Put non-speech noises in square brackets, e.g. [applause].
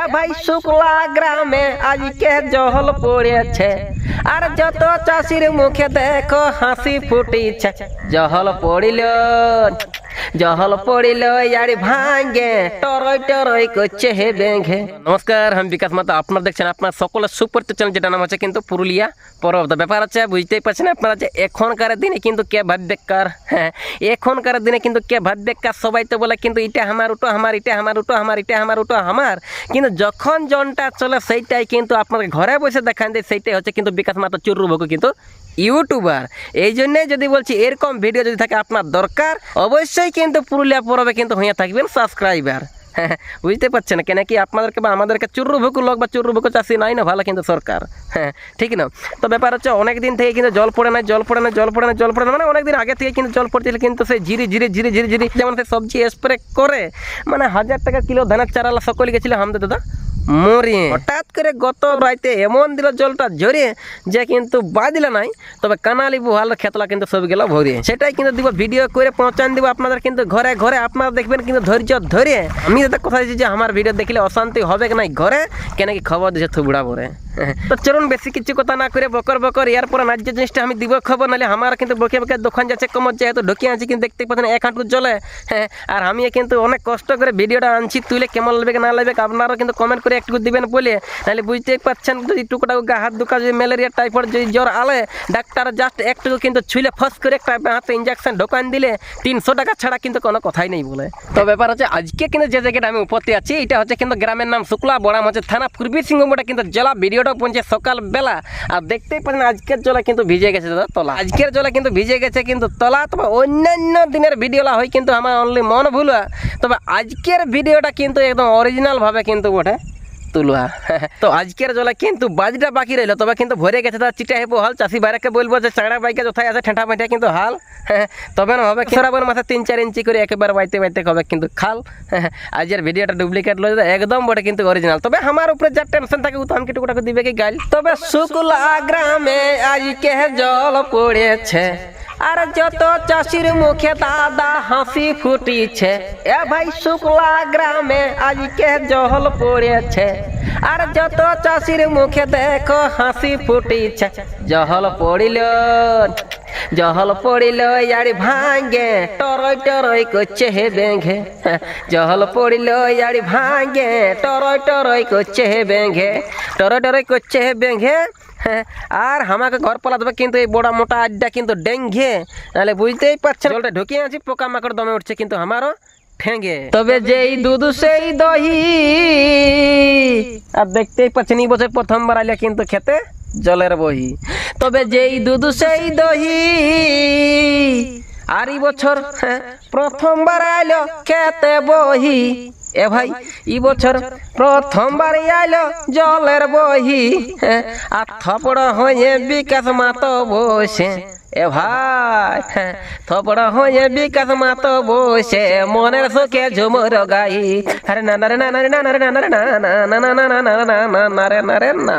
এ ভাই শুক্লা গ্রামে আজকে জহল পড়েছে। আর যত চাষির মুখে দেখো হাসি ফুটিছে। জহল পড়িল জহল পড়িল, ইয়ারি ভাঙ্গে টরই টরই করছে হে বেঙ্গে নমস্কার, আমি বিকাশ মাতা। আপনারা দেখছেন আপনার সকলের সুপরিচিত চ্যানেল যেটা নাম হচ্ছে কিন্তু পুরুলিয়া পরব ব্যাপার আছে বুঝতেই পারছেন আপনারা যে এখনকার দিনে কিন্তু কে ভাববেকার হ্যাঁ এখনকার দিনে কিন্তু কে ভাববেকার সবাই তো বলে কিন্তু এটা আমার উটো আমার এটা আমার উটো আমার এটা আমার উটো আমার। কিন্তু যখন জনটা চলে, সেইটাই কিন্তু আপনাকে ঘরে বসে দেখান যে সেইটাই হচ্ছে কিন্তু বিকাশ মাতা চুরু ভোগ কিন্তু ইউটিউবার। এই জন্যে যদি বলছি, এরকম ভিডিও যদি থাকে আপনার দরকার, অবশ্যই কিন্তু পুরুলিয়া পরবে কিন্তু হয়ে থাকবেন সাবস্ক্রাইবার হ্যাঁ [laughs] বুঝতে পারছেন কেন কি আপনাদেরকে বা আমাদেরকে চুরু ভুকু লোক বা চুরু ভুকু চাষি নাই না, ভালো কিন্তু সরকার। হ্যাঁ ঠিক না? তো ব্যাপার হচ্ছে অনেক দিন থেকে কিন্তু জল পড়ে না জল পড়ে না জল পড়ে না জল পড়ে না মানে অনেকদিন আগে থেকে কিন্তু জল পড়ছিল কিন্তু সেই ঝিরি ঝিরি ঝিরি ঝিরি ঝিরি যেমন সে সবজি স্প্রে করে মানে হাজার টাকা কিলো ধানের চারালা সকলে গেছিল আমাদের দাদা। মরে হঠাৎ করে গত রাইতে এমন দিল জলটা ঝরে যে কিন্তু বাদিলা নাই, তবে কানালি বুহাল খেতলা কিন্তু সব গেল ভরে সেটাই কিন্তু দিব ভিডিও করে পৌঁছান দিব আপনাদের কিন্তু ঘরে ঘরে। আপনারা দেখবেন কিন্তু ধৈর্য ধরে আমি দাদা কথা দিচ্ছি যে আমার ভিডিও দেখলে অশান্তি হবে নাই ঘরে, কেন কি খবর দিচ্ছে থুবড়া ভরে তো চলুন, বেশি কিছু কথা না করে বকর বকর, ইয়ার পরে ন্যায্য জিনিসটা আমি দিব খবর, নাহলে আমার কিন্তু বকে বকে দোকান যাচ্ছে, কমর যেহেতু ঢুকিয়ে আছি কিন্তু দেখতে পাচ্ছেন এক হাঁটু জলে। হ্যাঁ আর আমি কিন্তু অনেক কষ্ট করে ভিডিওটা আনছি তুলে কেমন লাগবে, না লাগবে, আপনারাও কিন্তু কমেন্ট করে একটু দিবেন বলে। নাহলে বুঝতেই পারছেন, যদি টুকুটাকু গা হাত দুকা যদি ম্যালেরিয়া, টাইফয়েড, যদি জ্বর আলে, ডাক্তার জাস্ট একটু কিন্তু ছুঁলে ফস করে একটা হাতে ইঞ্জেকশন ঢোকান দিলে, তিনশো টাকা ছাড়া কিন্তু কোনো কথাই নেই বলে। তো ব্যাপার হচ্ছে, আজকে কিন্তু যে জায়গাটা আমি উপস্থিত আছি, এটা হচ্ছে কিন্তু গ্রামের নাম শুক্লা, বড়াম হচ্ছে থানা পূর্বী সিংহমটা কিন্তু জেলা ভিডিওটা পৌঁছে সকাল বেলা। আর দেখতেই পাচ্ছেন আজকের জলা কিন্তু ভিজে গেছে দাদা, তলা। আজকের জলা কিন্তু ভিজে গেছে কিন্তু তলা, তবে অন্যান্য দিনের ভিডিওলা হয় কিন্তু আমার অনলি মন ভুলা তবে আজকের ভিডিওটা কিন্তু একদম অরিজিনাল ভাবে কিন্তু বটে। তুলুয়া [laughs] তো আজকের জলে কিন্তু বাজটা বাকি রইল, তবে কিন্তু ভরে গেছে তার চিটা হেবো হাল। চাষি বাইরাকে বলব যে চাঁড়া বাইকে যথায় আছে, ঠেঁটা বাইটা কিন্তু হাল। [laughs] তবে না, হবে সরাবার মাথা তিন, চার ইঞ্চি করে একেবারে বাইতে বাইতে হবে কিন্তু খাল। [laughs] আজকের ভিডিওটা ডুপ্লিকেট লই একদম বটে কিন্তু অরিজিনাল তবে আমার উপরে যা টেনশন থাকে তো আমাকে টুকুটাকে দিবে কি গাইল? তবে শুক্লা গ্রামে আজকে জল পড়েছে। আর যত চাষির মুখে দাদা হাসি ফুটিছে, এ ভাই শুক্লা গ্রামে আজকে জহল পড়েছে। আর যত চাষির মুখে দেখো হাসি ফুটিছে জহল পড়িল জহল পড়িল ইয়ারি ভাঙ্গে টরই টরই করছে হে বেঙ্গে জহল পড়িল ইয়ারি ভাঙ্গে টরই টরই করছে হে বেঙ্গে টরই টরই করছে হে বেঙ্গে হ্যাঁ, আর আমাকে ঘর পালা দেবে কিন্তু এই বড় মোটা আড্ডা কিন্তু ডেঙ্গে। নাহলে বুঝতেই পারছেন জলটা ঢুকিয়ে আছি পোকা মাকড় দমে উঠছে কিন্তু আমারও ঠেঙ্গে। তবে যেই দুধ সেই দহি। আর দেখতেই পাচ্ছেন এই বছর প্রথমবার আইলে কিন্তু খেতে জলের বহি। তবে যেই দুধ সেই দহি। আর ই বছর প্রথমবার আইলো খেতে বহি এ ভাই ই বছর প্রথমবার আইলো জলের বহি আর থপড় হয়ে বিকাশ মাত বসে এ ভাই থপড় হয়ে বিকাশ মাত বসে মনের সুখে ঝুমর গাই আরে না না রে না না রে না না রে না না রে না না না না না রে না রে না